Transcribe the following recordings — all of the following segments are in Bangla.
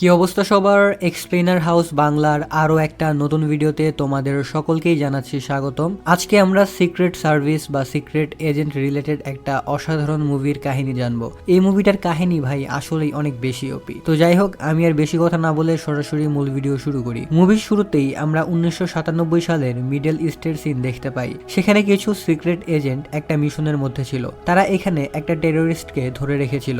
কি অবস্থা সবার? এক্সপ্লেনার হাউস বাংলার আরও একটা নতুন ভিডিওতে তোমাদের সকলকেই জানাচ্ছি স্বাগতম। আজকে আমরা সিক্রেট সার্ভিস বা সিক্রেট এজেন্ট রিলেটেড একটা অসাধারণ মুভির কাহিনী জানব। এই মুভিটার কাহিনী ভাই আসলেই অনেক বেশি ওপি তো যাই হোক, আমি আর বেশি কথা না বলে সরাসরি মূল ভিডিও শুরু করি। মুভির শুরুতেই আমরা উনিশশো সাতানব্বই সালের মিডল ইস্টের সিন দেখতে পাই। সেখানে কিছু সিক্রেট এজেন্ট একটা মিশনের মধ্যে ছিল। তারা এখানে একটা টেরোরিস্টকে ধরে রেখেছিল।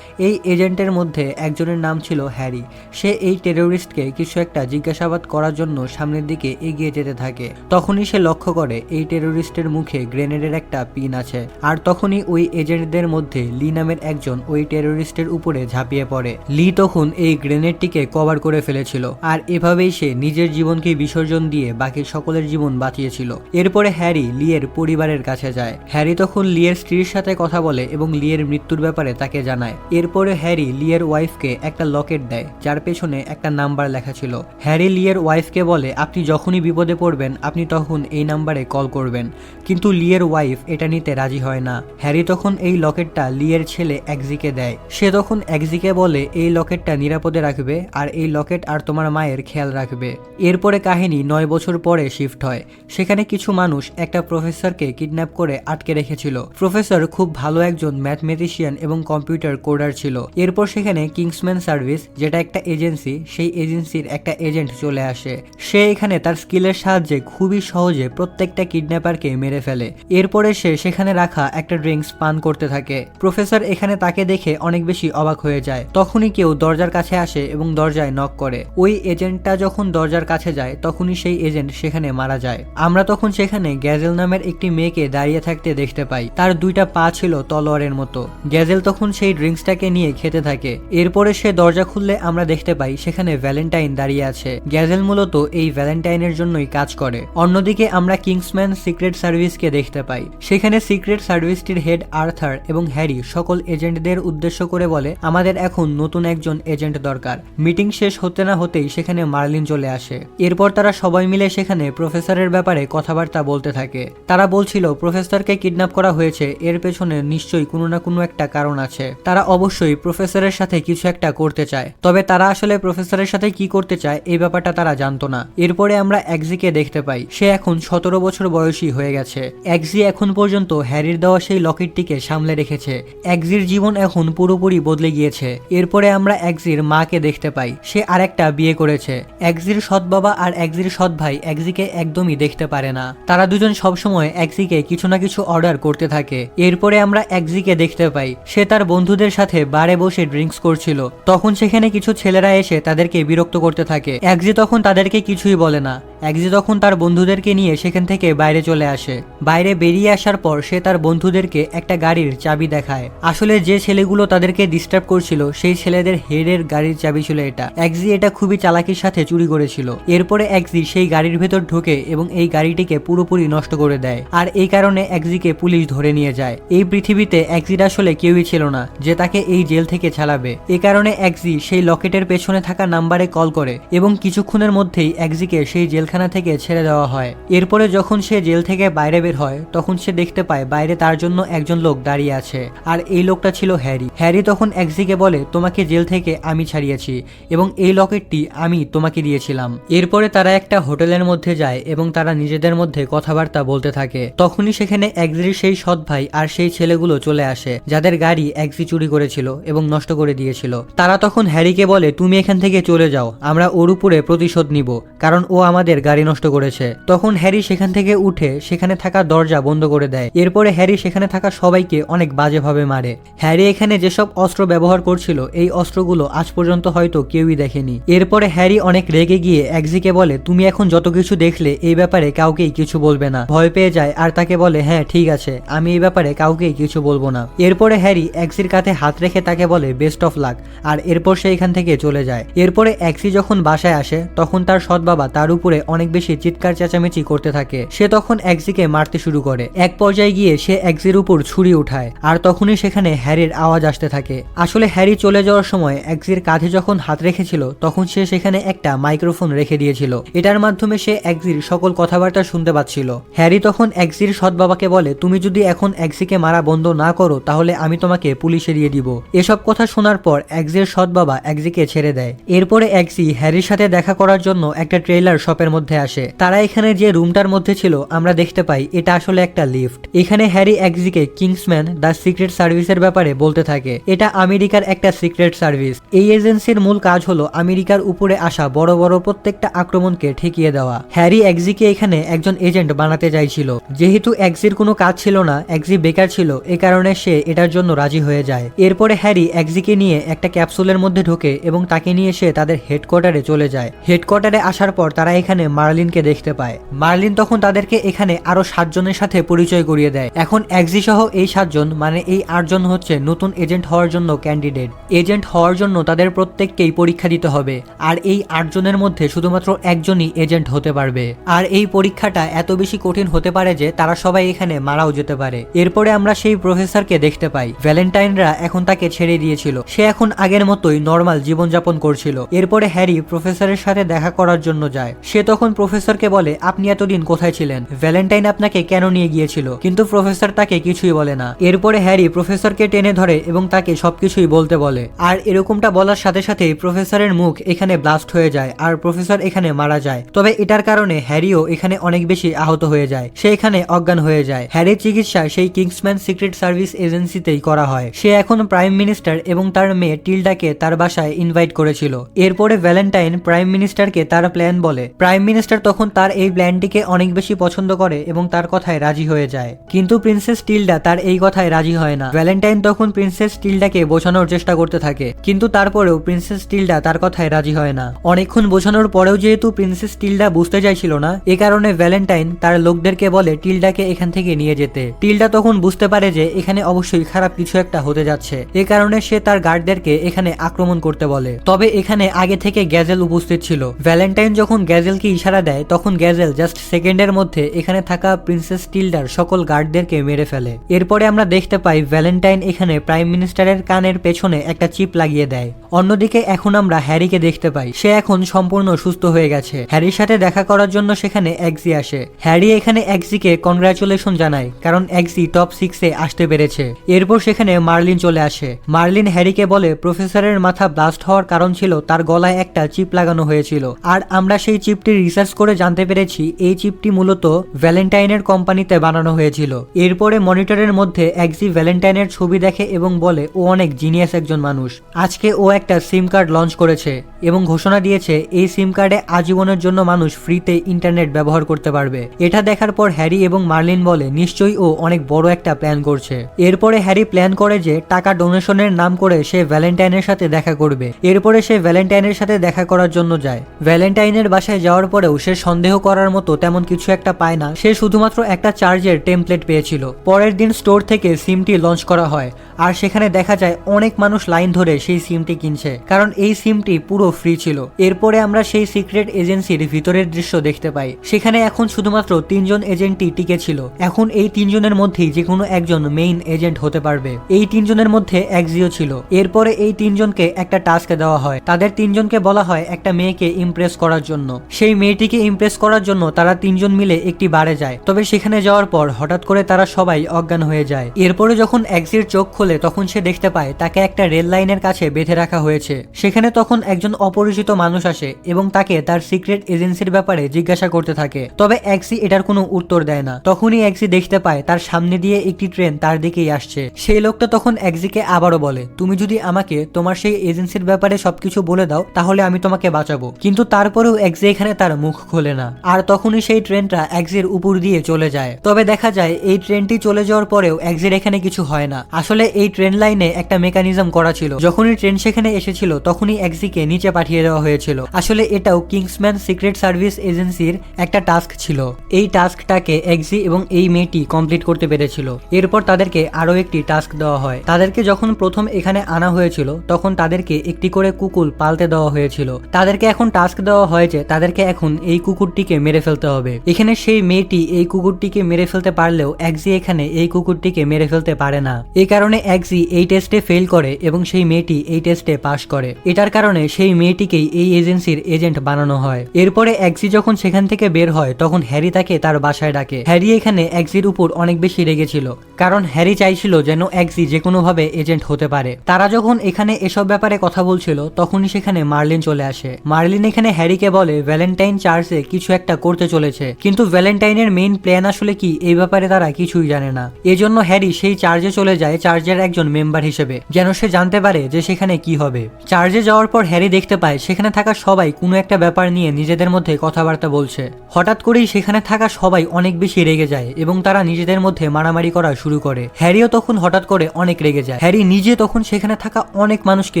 এই এজেন্টের মধ্যে একজনের নাম ছিল হ্যারি সে এই টেরোরিস্টকে কিছু একটা জিজ্ঞাসাবাদ করার জন্য সামনের দিকে এগিয়ে যেতে থাকে। তখনই সে লক্ষ্য করে এই টেরোরিস্টের মুখে গ্রেনেডের একটা পিন আছে। আর তখনই ওই এজেন্টদের মধ্যে লি নামের একজন ওই টেরোরিস্টের উপরে ঝাঁপিয়ে পড়ে। লি তখন এই গ্রেনেডটিকে কভার করে ফেলেছিল। আর এভাবেই সে নিজের জীবনকে বিসর্জন দিয়ে বাকি সকলের জীবন বাঁচিয়েছিল। এরপরে হ্যারি লিয়ের পরিবারের কাছে যায়। হ্যারি তখন লিয়ের স্ত্রীর সাথে কথা বলে এবং লিয়ের মৃত্যুর ব্যাপারে তাকে জানায়। এরপরে হ্যারি লিয়ের ওয়াইফকে একটা লকেট দেয় যার পেছনে একটা নাম্বার লেখা ছিল। হ্যারি লিয়ের ওয়াইফকে বলে, আপনি যখনই বিপদে পড়বেন, আপনি তখন এই নাম্বারে কল করবেন। কিন্তু লিয়ের ওয়াইফ এটা নিতে রাজি হয় না। হ্যারি তখন এই লকেটটা লিয়ের ছেলে একজিকে দেয়। সে তখন একজিকে বলে, এই লকেটটা নিরাপদে রাখবে, আর এই লকেট আর তোমার মায়ের খেয়াল রাখবে। এরপরে কাহিনী নয় বছর পরে শিফট হয়। সেখানে কিছু মানুষ একটা প্রফেসরকে কিডন্যাপ করে আটকে রেখেছিল। প্রফেসর খুব ভালো একজন ম্যাথমেটিশিয়ান এবং কম্পিউটার কোডার ছিল। এরপর সেখানে কিংসম্যান সার্ভিস, যেটা একটা এজেন্সি, সেই এজেন্সির একটা এজেন্ট চলে আসে। সে এখানে তার স্কিলের সাহায্যে খুবই সহজে প্রত্যেকটা কিডন্যাপারকে মেরে ফেলে। এরপরে সে সেখানে রাখা একটা ড্রিঙ্কস পান করতে থাকে। প্রফেসর এখানে তাকে দেখে অনেক বেশি অবাক হয়ে যায়। তখনই কেউ দরজার কাছে আসে এবং দরজায় নক করে। ওই এজেন্টটা যখন দরজার কাছে যায়, তখনই সেই এজেন্ট সেখানে মারা যায়। আমরা তখন সেখানে গ্যাজেল নামের একটি মেয়েকে দাঁড়িয়ে থাকতে দেখতে পাই। তার দুইটা পা ছিল তলোয়ারের মতো। গ্যাজেল তখন সেই ড্রিঙ্কসটাকে নিয়ে খেতে থাকে। এরপরে সে দরজা খুললে আমরা দেখতে পাই, সেখানে ভ্যালেন্টাইন দাঁড়িয়ে আছে। গ্যাজেল মূলত এই ভ্যালেন্টাইনের জন্যই কাজ করে। অন্যদিকে আমরা কিংসম্যান সিক্রেট সার্ভিসকে দেখতে পাই। সেখানে সিক্রেট সার্ভিসটির হেড আর্থার এবং হ্যারি সকল এজেন্টদের উদ্দেশ্য করে বলে, আমাদের এখন নতুন একজন এজেন্ট দরকার। মিটিং শেষ হতে না হতেই সেখানে মার্লিন চলে আসে। এরপর তারা সবাই মিলে সেখানে প্রফেসরের ব্যাপারে কথাবার্তা বলতে থাকে। তারা বলছিল, প্রফেসরকে কিডন্যাপ করা হয়েছে, এর পেছনে নিশ্চয়ই কোনো না কোনো একটা কারণ আছে। তারা অবশ্যই প্রফেসরের সাথে কিছু একটা করতে চায়। তবে তারা আসলে প্রফেসরের সাথে কি করতে চায়, এই ব্যাপারটা তারা জানতো না। এরপরে আমরা একজিকে দেখতে পাই। সে এখন সতেরো বছর বয়সী হয়ে গেছে। একজি এখন পর্যন্ত হ্যারির দেওয়া সেই লকেটটিকে সামলে রেখেছে। একজির জীবন এখন পুরোপুরি বদলে গিয়েছে। এরপরে আমরা একজির মাকে দেখতে পাই। সে আরেকটা বিয়ে করেছে। একজির সৎ বাবা আর একজির সৎ ভাই একজিকে একদমই দেখতে পারে না। তারা দুজন সবসময় একজিকে কিছু না কিছু অর্ডার করতে থাকে। এরপরে আমরা একজিকে দেখতে পাই। সে তার বন্ধুদের সাথে বারে বসে ড্রিঙ্কস করছিল। তখন সেখানে কিছু ছেলেরা এসে তাদেরকে বিরক্ত করতে থাকে। একজি তখন তাদেরকে কিছুই বলে না। একজি তখন তার বন্ধুদেরকে নিয়ে সেখান থেকে বাইরে চলে আসে। বাইরে বেরিয়ে আসার পর সে তার বন্ধুদেরকে একটা গাড়ির চাবি দেখায়। আসলে যে ছেলেগুলো তাদেরকে ডিস্টার্ব করছিল, সেই ছেলেদের হেডের গাড়ির চাবি ছিল এটা। একজি এটা খুবই চালাকির সাথে চুরি করেছিল। এরপরে একজি সেই গাড়ির ভেতর ঢোকে এবং এই গাড়িটিকে পুরোপুরি নষ্ট করে দেয়। আর এই কারণে একজিকে পুলিশ ধরে নিয়ে যায়। এই পৃথিবীতে একজির আসলে কেউই ছিল না, যে তাকে এই জেল থেকে ছাড়াবে। এ কারণে একজি সেই লকেটের পেছনে থাকা নাম্বারে কল করে এবং কিছুক্ষণের মধ্যেই একজিকে সেই জেলখানা থেকে ছেড়ে দেওয়া হয়। এরপরে যখন সে জেল থেকে বাইরে বের হয়, তখন সে দেখতে পায় বাইরে তার জন্য একজন লোক দাঁড়িয়ে আছে। আর এই লোকটা ছিল হ্যারি। হ্যারি তখন একজিকে বলে, তোমাকে জেল থেকে আমি ছাড়িয়েছি এবং এই লকেটটি আমি তোমাকে দিয়েছিলাম। এরপরে তারা একটা হোটেলের মধ্যে যায় এবং তারা নিজেদের মধ্যে কথাবার্তা বলতে থাকে। তখনই সেখানে একজির সেই সৎ ভাই আর সেই ছেলেগুলো চলে আসে, যাদের গাড়ি একজি চুরি করেছিল এবং নষ্ট করে দিয়েছিল। তারা তখন হ্যারিকে বলে তুমি এখান থেকে চলে যাও, আমরা ওর উপরে প্রতিশোধ নিব, কারণ ও আমাদের গাড়ি নষ্ট করেছে। তখন হ্যারি সেখান থেকে উঠে সেখানে থাকা দরজা বন্ধ করে দেয়। এরপরে হ্যারি সেখানে থাকা সবাইকে অনেক বাজেভাবে মারে। হ্যারি এখানে যেসব অস্ত্র ব্যবহার করছিল, এই অস্ত্রগুলো আজ পর্যন্ত হয়তো কেউই দেখেনি। এরপরে হ্যারি অনেক রেগে গিয়ে একজিকে বলে, তুমি এখন যত কিছু দেখলে, এই ব্যাপারে কাউকেই কিছু বলবে না। ভয় পেয়ে যায় আর তাকে বলে হ্যাঁ ঠিক আছে, আমি এই ব্যাপারে কাউকেই কিছু বলব না। এরপরে হ্যারি এক্সির কাঁধে হাত রেখে তাকে বলে, বেস্ট অফ লাক। আর এরপর সে এখান থেকে চলে যায়। এরপরে এক্সি যখন বাসায় আসে, তখন তার সৎ বাবা তার উপরে অনেক বেশি চিৎকার, চেঁচামেচি করতে থাকে। সে তখন একজিকে মারতে শুরু করে। এক পর্যায়ে গিয়ে সে একজির উপর ছুরি উঠায় আর তখনই সেখানে হ্যারির আওয়াজ আসতে থাকে। আসলে হ্যারি চলে যাওয়ার সময় একজির কাঁধে যখন হাত রেখেছিল, তখন সে সেখানে একটা মাইক্রোফোন রেখে দিয়েছিল। এটার মাধ্যমে সে একজির সকল কথাবার্তা শুনতে পাচ্ছিল। হ্যারি তখন একজির সৎ বাবাকে বলে, তুমি যদি এখন একজিকে মারা বন্ধ না করো, তাহলে আমি তোমাকে পুলিশে দিয়ে দিব। এসব কথা শোনার পর একজির সৎ বাবা একজিকে ছেড়ে দেয়। এরপরে একজি হ্যারির সাথে দেখা করার জন্য একটা ট্রেলার শপের মধ্যে আসে। তারা এখানে যে রুমটার মধ্যে ছিল, আমরা দেখতে পাই, এটা আসলে একটা লিফট। এখানে হ্যারি একজিকে কিংসম্যান দ্য সিক্রেট সার্ভিসের ব্যাপারে বলতে থাকে। এটা আমেরিকার একটা সিক্রেট সার্ভিস। এই এজেন্সির মূল কাজ হলো আমেরিকার উপরে আসা বড় বড় প্রত্যেকটা আক্রমণকে ঠেকিয়ে দেওয়া। হ্যারি একজিকে এখানে একজন এজেন্ট বানাতে চাইছিল। যেহেতু একজির কোনো কাজ ছিল না একজি বেকার ছিল, এ কারণে সে এটার জন্য রাজি হয়ে যায়। এরপরে হ্যারি একজিকে নিয়ে একটা ক্যাপসুলের মধ্যে ঢোকে এবং তাকে নিয়ে সে তাদের হেডকোয়ার্টারে চলে যায়। হেডকোয়ার্টারে আসার পর তারা এখানে মার্লিনকে দেখতে পায়। মার্লিন তখন তাদেরকে এখানে আরও সাতজনের সাথে পরিচয় করিয়ে দেয়। এখন একজি সহ এই সাতজন মানে এই আটজন হচ্ছে নতুন এজেন্ট হওয়ার জন্য ক্যান্ডিডেট। এজেন্ট হওয়ার জন্য তাদের প্রত্যেককেই পরীক্ষা দিতে হবে। আর এই আটজনের মধ্যে শুধুমাত্র একজনই এজেন্ট হতে পারবে। আর এই পরীক্ষাটা এত বেশি কঠিন হতে পারে যে তারা সবাই এখানে মারাও যেতে পারে। এরপরে আমরা সেই প্রফেসরকে দেখতে পাই। ভ্যালেন্টাইনরা এখন তাকে ছেড়ে দিয়েছিল। সে এখন আগের মতোই নর্মাল জীবনযাপন করছিল। এরপরে হ্যারি প্রফেসরের সাথে দেখা করার জন্য যায়। সে তখন প্রফেসরকে বলে, আপনি এতদিন কোথায় ছিলেন? ভ্যালেন্টাইন আপনাকে কেন নিয়ে গিয়েছিল? কিন্তু প্রফেসর তাকে কিছুই বলে না। এরপরে হ্যারি প্রফেসরকে টেনে ধরে এবং তাকে সবকিছুই বলতে বলে। আর এরকমটা বলার সাথে সাথেই প্রফেসরের মুখ এখানে ব্লাস্ট হয়ে যায় আর প্রফেসর এখানে মারা যায়। তবে এটার কারণে হ্যারিও এখানে অনেক বেশি আহত হয়ে যায়। সে এখানে অজ্ঞান হয়ে যায়। হ্যারির চিকিৎসা সেই কিংসম্যান সিক্রেট সার্ভিস এজেন্সিতেই করা হয়। সে এখন প্রাইম মিনিস্টার এবং তার মেয়ে টিল্ডাকে তার বাসায় ইনভাইট করেছিল। এরপরে ভ্যালেন্টাইন প্রাইম মিনিস্টারকে তার প্ল্যান বলে। প্রাইম মিনিস্টার তখন তার এই প্ল্যানটিকে অনেক বেশি পছন্দ করে এবং তার কথায় রাজি হয়ে যায়। কিন্তু প্রিন্সেস টিল্ডা তার এই কথায় রাজি হয় না। ভ্যালেন্টাইন তখন প্রিন্সেস টিল্ডাকে বোঝানোর চেষ্টা করতে থাকে। কিন্তু তারপরেও প্রিন্সেস টিল্ডা তার কথায় রাজি হয় না। অনেকক্ষণ বোঝানোর পরেও যেহেতু প্রিন্সেস টিল্ডা বুঝতে চাইছিল না, এ কারণে ভ্যালেন্টাইন তার লোকদেরকে বলে টিল্ডাকে এখান থেকে নিয়ে যেতে। টিল্ডা তখন বুঝতে পারে যে এখানে অবশ্যই খারাপ কিছু একটা হতে যাচ্ছে। এ কারণে সে তার গার্ডদেরকে এখানে আক্রমণ করতে বলে। তবে এখানে আগে থেকে গ্যাজেল উপস্থিত ছিল। ভ্যালেন্টাইন যখন গ্যাজেলকে ইশারা দেয়, তখন গ্যাজেল জাস্ট সেকেন্ডের মধ্যে এখানে থাকা প্রিন্সেস টিল্ডার সকল গার্ডদেরকে মেরে ফেলে। এরপরে আমরা দেখতে পাই ভ্যালেন্টাইন এখানে প্রাইম মিনিস্টারের কানের পেছনে একটা চিপ লাগিয়ে দেয়। অন্যদিকে এখন আমরা হ্যারিকে দেখতে পাই। সে এখন সম্পূর্ণ সুস্থ হয়ে গেছে। হ্যারির সাথে দেখা করার জন্য সেখানে একজি আসে। হ্যারি এখানে একজিকে কনগ্রাচুলেশন জানায়, কারণ একজি টপ সিক্সে আসতে পেরেছে। এরপর সেখানে মার্লিন চলে আসে। মার্লিন হ্যারিকে বলে, প্রফেসরের মাথা ব্লাস্ট হওয়ার কারণ ছিল তার গলায় একটা চিপ লাগানো হয়েছিল। আর আমরা সেই চিপটি রিসার্চ করে জানতে পেরেছি, এই চিপটি মূলত ভ্যালেন্টাইনের কোম্পানিতে বানানো হয়েছিল। এরপরে মনিটরের মধ্যে একজি ভ্যালেন্টাইনের ছবি দেখে এবং বলে, ও অনেক জিনিয়াস একজন মানুষ। আজকে ও একটা সিম কার্ড লঞ্চ করেছে এবং ঘোষণা দিয়েছে, এই সিম কার্ডে আজীবনের জন্য মানুষ ফ্রিতে ইন্টারনেট ব্যবহার করতে পারবে। এটা দেখার পর হ্যারি এবং মার্লিন বলে, নিশ্চয়ই ও অনেক বড় একটা প্ল্যান করছে। এরপরে হ্যারি প্ল্যান করে যে, টাকা ডোনেশনের নাম করে সে ভ্যালেন্টাইনের সাথে দেখা করবে। এরপরে সে ভ্যালেন্টাইনের সাথে দেখা করার জন্য যায়। ভ্যালেন্টাইনের বাসায় যাওয়ার পরেও সে সন্দেহ করার মতো তেমন কিছু একটা পায় না। সে শুধুমাত্র একটা চার্জের টেমপ্লেট পেয়েছিল। পরের দিন স্টোর থেকে সিমটি লঞ্চ করা হয়, আর সেখানে দেখা যায় অনেক মানুষ লাইন ধরে সেই সিমটি কিনছে, কারণ এই সিমটি পুরো ফ্রি ছিল। এরপরে আমরা সেই সিক্রেট এজেন্সির ভিতরের দৃশ্য দেখতে পাই। সেখানে এখন শুধুমাত্র তিনজন এজেন্টই টিকে ছিল। এখন এই তিনজনের মধ্যেই যে কোনো একজন মেইন এজেন্ট হতে পারবে। এই তিনজনের মধ্যে একজিও ছিল। এরপরে এই তিনজনকে একটা টাস্ক দেওয়া হয়। তাদের তিনজনকে বলা হয় একটা মেয়েকে ইমপ্রেস করার জন্য। সেই মেয়েটিকে ইমপ্রেস করার জন্য তারা তিনজন মিলে একটি বারে যায়। তবে সেখানে যাওয়ার পর হঠাৎ করে তারা সবাই অজ্ঞান হয়ে যায়। এরপরে যখন একজির চোখ খোলে, তখন সে দেখতে পায় তাকে একটা রেল লাইনের কাছে বেঁধে রাখা হয়েছে। সেখানে তখন একজন অপরিচিত মানুষ আসে এবং তাকে তার সিক্রেট এজেন্সির ব্যাপারে জিজ্ঞাসা করতে থাকে। তবে এক্সি এটার কোনো উত্তর দেয় না। তখনই এক্সি দেখতে পায় তার সামনে দিয়ে একটি ট্রেন তার দিকেই আসছে। সেই লোকটা তখন এক্সিকে আবারও বলে, তুমি যদি আমাকে তোমার সেই এজেন্সির ব্যাপারে সবকিছু বলে দাও, তাহলে আমি তোমাকে বাঁচাবো। কিন্তু তারপরেও এক্সি এখানে তার মুখ খোলে না। আর তখনই সেই ট্রেনটা এক্সির উপর দিয়ে চলে যায়। তবে দেখা যায়, এই ট্রেনটি চলে যাওয়ার পরেও এক্সির এখানে কিছু হয় না। আসলে এই ট্রেন লাইনে একটা মেকানিজম করা ছিল। যখনই ট্রেন সেখানে এসেছিল, তখনই এক্সিকে নিচে পাঠিয়ে দেওয়া হয়েছিল। আসলে এটাও কিংসম্যান সিক্রেট সার্ভিস এজেন্সির একটা টাস্ক ছিল। এই টাস্কটাকে এক্সি এবং এই মেয়েটি কমপ্লিট করতে পেরেছিল। এরপর তাদেরকে আরও একটি টাস্ক দেওয়া হয়। তাদেরকে যখন প্রথম এখানে আনা হয়েছিল, তখন তাদেরকে একটি করে কুকুল পালতে দেওয়া হয়েছিল। তাদেরকে এখন টাস্ক দেওয়া হয়েছে, তাদেরকে এখন এই কুকুরটিকে মেরে ফেলতে হবে। এখানে সেই মেয়েটি এই কুকুরটিকে মেরে ফেলতে পারলেও একজি এখানে এই কুকুরটিকে মেরে ফেলতে পারে না। এই কারণে একজি এই টেস্টে ফেল করে এবং সেই মেয়েটি এই টেস্টে পাশ করে। এটার কারণে সেই মেয়েটিকেই এই এজেন্সির এজেন্ট বানানো হয়। এরপরে একজি যখন সেখান থেকে বের হয়, তখন হ্যারি তাকে তার বাসায় ডাকে। হ্যারি এখানে একজির উপর অনেক বেশি রেগেছিল, কারণ হ্যারি চাইছিল যেন একজি যে কোনোভাবে এজেন্ট হতে পারে। তারা যখন এখানে এসব ব্যাপারে কথা বলছিল, তখনই সেখানে মার্লিন চলে আসে। মার্লিন এখানে হ্যারিকে বলে, ভ্যালেন্টাইন চার্চে কিছু একটা করতে চলেছে। কিন্তু ভ্যালেন্টাইনের মেইন প্ল্যান আসলে কি, এই ব্যাপারে তারা কিছুই জানে না। এজন্য হ্যারি সেই চার্জে চলে যায় চার্জের একজন মেম্বার হিসেবে, যেন সে জানতে পারে যে সেখানে কি হবে। চার্জে যাওয়ার পর হ্যারি দেখতে পায়, সেখানে থাকা সবাই কোনো একটা ব্যাপার নিয়ে নিজেদের মধ্যে কথাবার্তা বলছে। হঠাৎ করেই সেখানে থাকা সবাই অনেক বেশি রেগে যায় এবং তারা নিজেদের মধ্যে মারামারি করা শুরু করে। হ্যারিও তখন হঠাৎ করে অনেক রেগে যায়। হ্যারি নিজে তখন সেখানে থাকা অনেক মানুষকে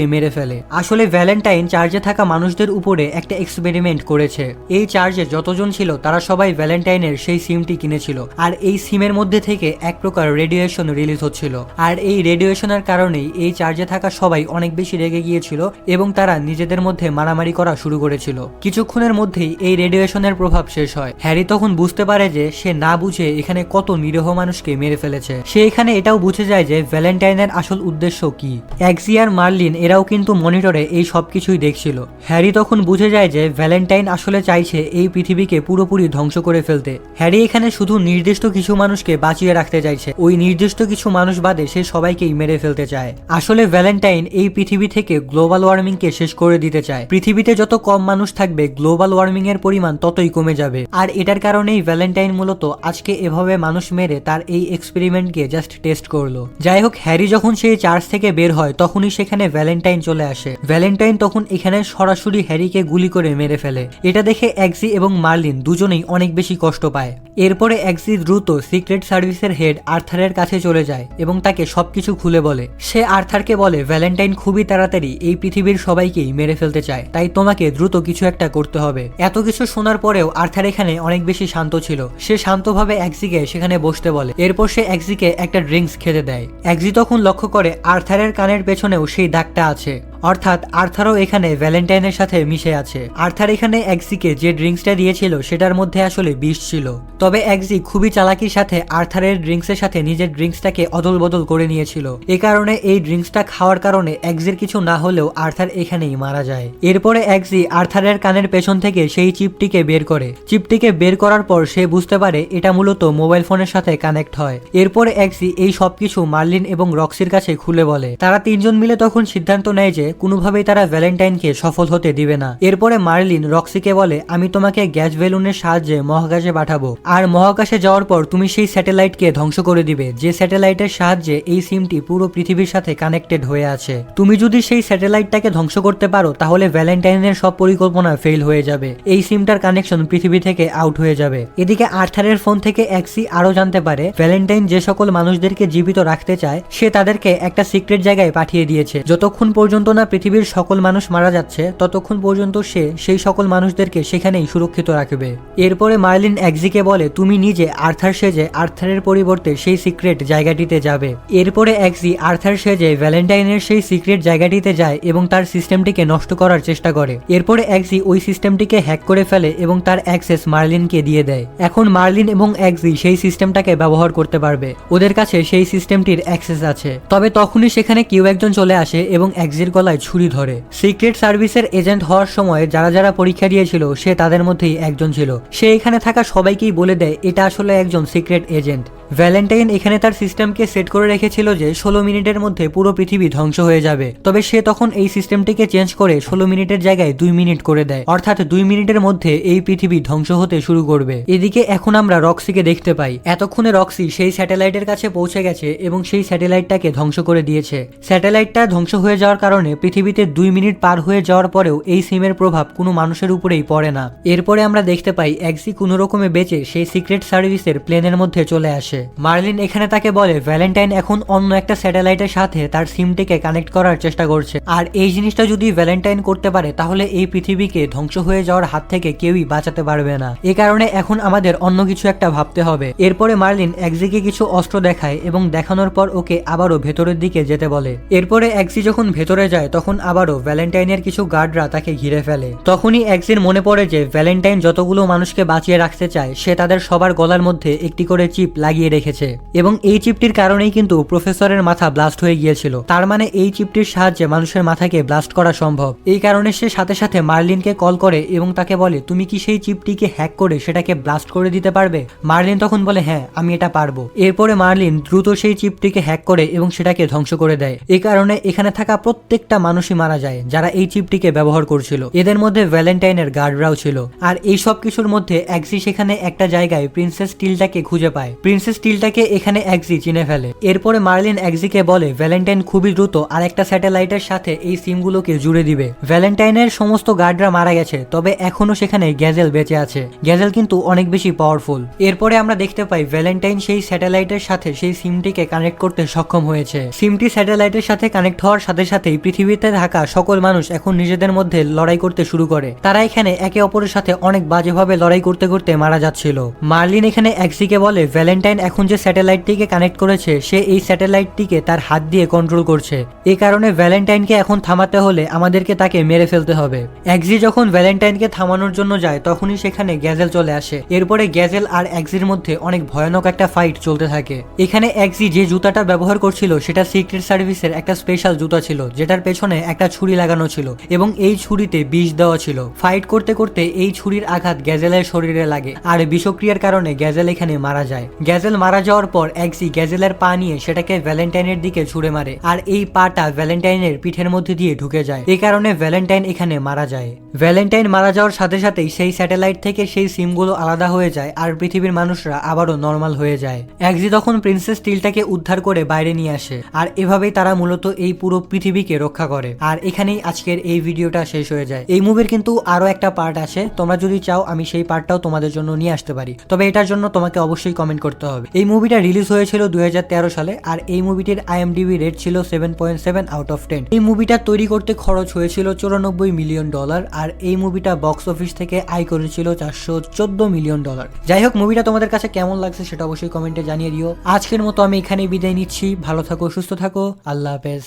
মেরে ফেলে। আসলে ভ্যালেন্টাইন চার্জে থাকা মানুষদের উপরে একটা এক্সপেরিমেন্ট করেছে। এই চার্জে যতজন ছিল, তারা সবাই ভ্যালেন্টাইনের সেই সিমটি কিনেছিল। আর এই সিমের মধ্যে থেকে এক প্রকার রেডিয়েশন রিলিজ হচ্ছিল। আর এই রেডিয়েশনের কারণেই এই চার্জে থাকা সবাই অনেক বেশি রেগে গিয়েছিল এবং তারা নিজেদের মধ্যে মারামারি করা শুরু করেছিল। কিছুক্ষণের মধ্যেই এই রেডিয়েশনের প্রভাব শেষ হয়। হ্যারি তখন বুঝতে পারে যে সে না বুঝে এখানে কত নিরীহ মানুষকে মেরে ফেলেছে। সে এখানে এটাও বুঝে যায় যে ভ্যালেন্টাইনের আসল উদ্দেশ্য কি। এক্সিয়ার মার্লিন, এরাও কিন্তু মনিটরে এই সবকিছুই দেখছিল। হ্যারি তখন বুঝে যায় যে ভ্যালেন্টাইন আসলে চাইছে এই পৃথিবীকে পুরোপুরি ধ্বংস করে ফেলতে। হ্যারি এখানে শুধু নির্দিষ্ট কিছু মানুষকে বাঁচিয়ে রাখতে চাইছে। ওই নির্দিষ্ট কিছু মানুষ বাদে সে সবাইকেই মেরে ফেলতে চায়। আসলে ভ্যালেন্টাইন এই পৃথিবী থেকে গ্লোবাল ওয়ার্মিংকে শেষ করে দিতে চায়। পৃথিবীতে যত কম মানুষ থাকবে, গ্লোবাল ওয়ার্মিং এর পরিমাণ ততই কমে যাবে। আর এটার কারণেই ভ্যালেন্টাইন মূলত আজকে এভাবে মানুষ মেরে তার এই এক্সপেরিমেন্টকে জাস্ট টেস্ট করল। যাই হোক, হ্যারি যখন সেই চার্চ থেকে বের হয়, তখনই সেখানে ভ্যালেন্টাইন চলে আসে। ভ্যালেন্টাইন তখন এখানে সরাসরি হ্যারিকে গুলি করে মেরে ফেলে। এটা দেখে এক্সি এবং মার্লিন দুজনেই অনেক বেশি কষ্ট পায়। এরপরে এক্সি দ্রুত সিক্রেট সার্ভিসের হেড আর্থারের কাছে চলে যায় এবং তাকে সবকিছু খুলে বলে। সে আর্থারকে বলে ভ্যালেন্টাইন খুবই তাড়াতাড়ি এই পৃথিবীর সবাইকেই মেরে ফেলতে চায়। তাই তোমাকে দ্রুত কিছু একটা করতে হবে। এত কিছু শোনার পরেও আর্থার এখানে অনেক বেশি শান্ত ছিল। সে শান্তভাবে এক্সিকে সেখানে বসতে বলে। এরপর সে এক্সিকে একটা ড্রিঙ্কস খেতে দেয়। এক্সি তখন লক্ষ্য করে আর্থারের কানের পেছনেও সেই দাগটা আছে। অর্থাৎ আর্থারও এখানে ভ্যালেন্টাইনের সাথে মিশে আছে। আর্থার এখানে এক্সিকে যে ড্রিঙ্কসটা দিয়েছিল, সেটার মধ্যে আসলে বিষ ছিল। তবে এক্সি খুবই চালাকির সাথে আর্থারের ড্রিঙ্কসের সাথে নিজের ড্রিঙ্কসটাকে অদল বদল করে নিয়েছিল। এ কারণে এই ড্রিঙ্কসটা খাওয়ার কারণে এক্সির কিছু না হলেও আর্থার এখানেই মারা যায়। এরপরে এক্সি আর্থারের কানের পেছন থেকে সেই চিপটিকে বের করে। চিপটিকে বের করার পর সে বুঝতে পারে এটা মূলত মোবাইল ফোনের সাথে কানেক্ট হয়। এরপরে এক্সি এই সবকিছু মার্লিন এবং রক্সির কাছে খুলে বলে। তারা তিনজন মিলে তখন সিদ্ধান্ত নেয় যে কোনোভাবেই তারা ভ্যালেন্টাইনকে সফল হতে দিবে না। এরপরে মার্লিন রক্সিকে বলে, আমি তোমাকে গ্যাস বেলুনের সাহায্যে মহাকাশে পাঠাবো। আর মহাকাশে যাওয়ার পর তুমি সেই স্যাটেলাইটকে ধ্বংস করে দিবে, যে স্যাটেলাইটের সাহায্যে এই সিমটি পুরো পৃথিবীর সাথে কানেক্টেড হয়ে আছে। তুমি যদি সেই স্যাটেলাইটটাকে ধ্বংস করতে পারো, তাহলে ভ্যালেন্টাইনের সব পরিকল্পনা ফেল হয়ে যাবে। এই সিমটার কানেকশন পৃথিবী থেকে আউট হয়ে যাবে। এদিকে আর্থারের ফোন থেকে এক্সি আরও জানতে পারে, ভ্যালেন্টাইন যে সকল মানুষদেরকে জীবিত রাখতে চায়, সে তাদেরকে একটা সিক্রেট জায়গায় পাঠিয়ে দিয়েছে। যতক্ষণ পর্যন্ত না পৃথিবীর সকল মানুষ মারা যাচ্ছে, ততক্ষণ পর্যন্ত সে সেই সকল মানুষদেরকে সেখানেই সুরক্ষিত রাখবে। এরপরে মার্লিন এক্সিকে বলে, তুমি নিজে আর্থার সেজে আর্থারের পরিবর্তে সেই সিক্রেট জায়গাটিতে যাবে। এরপরে এক্সি আর্থার সেজে ভ্যালেন্টাইনের সেই সিক্রেট জায়গাটিতে যায় এবং তার সিস্টেমটিকে নষ্ট করার চেষ্টা করে। এরপরে এক্সি ওই সিস্টেমটিকে হ্যাক করে ফেলে এবং তার অ্যাক্সেস মার্লিনকে দিয়ে দেয়। এখন মার্লিন এবং এক্সি সেই সিস্টেমটাকে ব্যবহার করতে পারবে। ওদের কাছে সেই সিস্টেমটির অ্যাক্সেস আছে। তবে তখনই সেখানে কেউ একজন চলে আসে এবং এক্সির গলায় ছুরি ধরে। সিক্রেট সার্ভিসের এজেন্ট হওয়ার সময় যারা যারা পরীক্ষা দিয়েছিল, সে তাদের মধ্যেই একজন ছিল। সে এখানে থাকা সবাইকেই বলে দেয়, এটা আসলে একজন সিক্রেট এজেন্ট। ভ্যালেন্টাইন এখানে তার সিস্টেমকে সেট করে রেখেছিল যে, ষোলো মিনিটের মধ্যে পুরো পৃথিবী ধ্বংস হয়ে যাবে। তবে সে তখন এই সিস্টেমটিকে চেঞ্জ করে ষোলো মিনিটের জায়গায় দুই মিনিট করে দেয়। অর্থাৎ দুই মিনিটের মধ্যে এই পৃথিবী ধ্বংস হতে শুরু করবে। এদিকে এখন আমরা রক্সিকে দেখতে পাই। এতক্ষণে রক্সি সেই স্যাটেলাইটের কাছে পৌঁছে গেছে এবং সেই স্যাটেলাইটটাকে ধ্বংস করে দিয়েছে। স্যাটেলাইটটা ধ্বংস হয়ে যাওয়ার কারণে পৃথিবীতে দুই মিনিট পার হয়ে যাওয়ার পরেও এই সিমের প্রভাব কোনো মানুষের উপরেই পড়ে না। এরপরে আমরা দেখতে পাই এক্সি কোনো রকমে বেঁচে সেই সিক্রেট সার্ভিসের প্লেনের মধ্যে চলে আসে। মার্লিন এখানে তাকে বলে, ভ্যালেন্টাইন এখন অন্য একটা স্যাটেলাইটের সাথে তার সিমটিকে কানেক্ট করার চেষ্টা করছে। আর এই জিনিসটা যদি ভ্যালেন্টাইন করতে পারে, তাহলে এই পৃথিবীকে ধ্বংস হয়ে যাওয়ার হাত থেকে কেউই বাঁচাতে পারবে না। এ কারণে এখন আমাদের অন্য কিছু একটা ভাবতে হবে। এরপরে মার্লিন এক্সিকে কিছু অস্ত্র দেখায় এবং দেখানোর পর ওকে আবারও ভেতরের দিকে যেতে বলে। এরপরে এক্সি যখন ভেতরে যায় তখন আবারও ভ্যালেন্টাইনের কিছু গার্ডরা তাকে ঘিরে ফেলে। তখনই এক্সির মনে পড়ে যে ভ্যালেন্টাইন যতগুলো মানুষকে বাঁচিয়ে রাখতে চায়, সে তাদের সবার গলার মধ্যে একটি করে চিপ লাগিয়ে রেখেছে। এবং এই চিপটির কারণেই কিন্তু প্রফেসরের মাথা ব্লাস্ট হয়ে গিয়েছিল। তার মানে এই চিপটির সাহায্যে মানুষের মাথাকে ব্লাস্ট করা সম্ভব। এই কারণে সে সাথে সাথে মার্লিনকে কল করে এবং তাকে বলে, তুমি কি সেই চিপটিকে হ্যাক করে সেটাকে ব্লাস্ট করে দিতে পারবে? মার্লিন তখন বলে হ্যাঁ আমি এটা পারব। এরপরে মার্লিন দ্রুত সেই চিপটিকে হ্যাক করে এবং সেটাকে ধ্বংস করে দেয়। এই কারণে এখানে থাকা প্রত্যেকটা মানুষই মারা যায়, যারা এই চিপটিকে ব্যবহার করছিল। এদের মধ্যে ভ্যালেন্টাইনের গার্ডরাও ছিল। আর এই সব কিছুর মধ্যে অ্যাক্সি সেখানে একটা জায়গায় প্রিন্সেস টিলটাকে খুঁজে পায়। প্রিন্সেস টিলটাকে এখানে অ্যাক্সি চিনে ফেলে। এরপরে মার্লিন অ্যাক্সিকে বলে, ভ্যালেন্টাইন খুবই দ্রুত আর একটা স্যাটেলাইটের সাথে এই সিমগুলোকে জুড়ে দিবে। ভ্যালেন্টাইনের সমস্ত গার্ডরা মারা গেছে, তবে এখনও সেখানে গ্যাজেল বেঁচে আছে। গ্যাজেল কিন্তু অনেক বেশি পাওয়ারফুল এরপরে আমরা দেখতে পাই, ভ্যালেন্টাইন সেই স্যাটেলাইটের সাথে সেই সিমটিকে কানেক্ট করতে সক্ষম হয়েছে। সিমটি স্যাটেলাইটের সাথে কানেক্ট হওয়ার সাথে সাথেই পৃথিবীতে থাকা সকল মানুষ এখন নিজেদের মধ্যে লড়াই করতে শুরু করে। তারা এখানে একে অপরের সাথে অনেক বাজেভাবে লড়াই করতে করতে মারা যাচ্ছিল। মার্লিন এখানে অ্যাক্সিকে বলে, ভ্যালেন্টাইন এখন যে স্যাটেলাইটটিকে কানেক্ট করেছে, সে এই স্যাটেলাইটটিকে তার হাত দিয়ে কন্ট্রোল করছে। এই কারণে ভ্যালেন্টাইনকে এখন থামাতে হলে আমাদেরকে তাকে মেরে ফেলতে হবে। অ্যাক্সি যখন ভ্যালেন্টাইনকে থামানোর জন্য যায়, তখনই সেখানে গ্যাজেল চলে আসে। এরপরে গ্যাজেল আর অ্যাক্সির মধ্যে অনেক ভয়ানক একটা ফাইট চলতে থাকে। এখানে অ্যাক্সি যে জুতাটা ব্যবহার করছিল, সেটা সিক্রেট সার্ভিসের একটা স্পেশাল জুতা ছিল, যেটার পেছনে একটা ছুরি লাগানো ছিল এবং এই ছুরিতে বিষ দেওয়া ছিল। ফাইট করতে করতে এই ছুরির আঘাত গ্যাজেলের শরীরে লাগে আর বিষক্রিয়ার কারণে গ্যাজেল এখানে মারা যায়। গ্যাজেল মারা যাওয়ার পর অ্যাক্সি গ্যাজেলের পা নিয়ে সেটাকে ভ্যালেন্টাইনের দিকে ছুড়ে মারে আর এই পাটা ভ্যালেন্টাইনের পিঠের মধ্যে দিয়ে ঢুকে যায়। এই কারণে ভ্যালেন্টাইন এখানে মারা যায়। ভ্যালেন্টাইন মারা যাওয়ার সাথে সাথেই সেই স্যাটেলাইট থেকে সেই সিমগুলো আলাদা হয়ে যায় আর পৃথিবীর মানুষরা আবারও নর্মাল হয়ে যায়। অ্যাক্সি তখন প্রিন্সেস টিলটাকে উদ্ধার করে বাইরে নিয়ে আসে আর এভাবেই তারা মূলত এই পুরো পৃথিবীকে রক্ষা করে। আর এখানেই আজকের এই ভিডিওটা শেষ হয়ে যায়। এই মুভির কিন্তু আরও একটা পার্ট আছে। তোমরা যদি চাও, আমি সেই পার্টটাও তোমাদের জন্য নিয়ে আসতে পারি। তবে এটার জন্য তোমাকে অবশ্যই কমেন্ট করতে হবে। এই মুভিটা রিলিজ হয়েছিল দুই হাজার তেরো সালে, আর এই মুভিটির আইএমডিবি রেট ছিল seven point seven out of ten এই মুভিটা তৈরি করতে খরচ হয়েছিল চুরানব্বই মিলিয়ন ডলার আর এই মুভিটা বক্স অফিস থেকে আয় করেছিল চারশো চোদ্দ মিলিয়ন ডলার যাই হোক মুভিটা তোমাদের কাছে কেমন লাগছে সেটা অবশ্যই কমেন্টে জানিয়ে দিও। আজকের মতো আমি এখানে বিদায় নিচ্ছি। ভালো থাকো, সুস্থ থাকো। আল্লাহ হাফেজ।